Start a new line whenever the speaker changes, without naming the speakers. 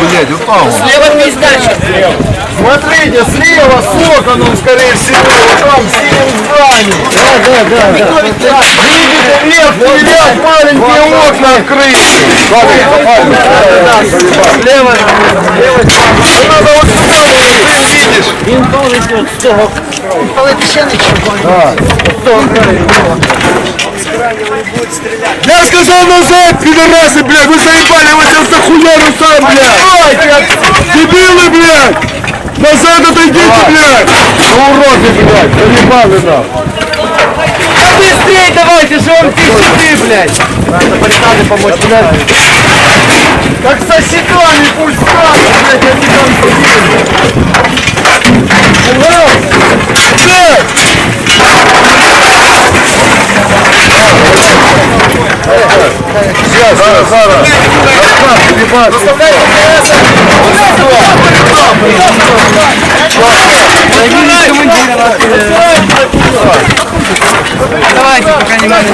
Блять, упал.
Слева пиздача.
Смотрите, слева Соконом, скорее всего, вот там, в синем здании. Да, да, да. Видите, вверх, вверх, маленькие окна открыты. Слева, слева. Ну, Надо вот сюда, вот ты видишь.
Він повністю з цього. Але ти ще нічого.
Я сказал назад, пидорасы, блядь, вы заебали, вы сейчас за хуяру сам, блядь. Дебилы, блядь. Назад отойдите, блядь. Ну, уроды, блядь, заебали нам.
Быстрей давайте, що вам пішли, блядь.
Надо баррикады помочь, блядь. Как со щитами, пусть сразу, блядь, Сейчас, зараз, зараз. Расправь, ебать.
Давайте, пока не надо.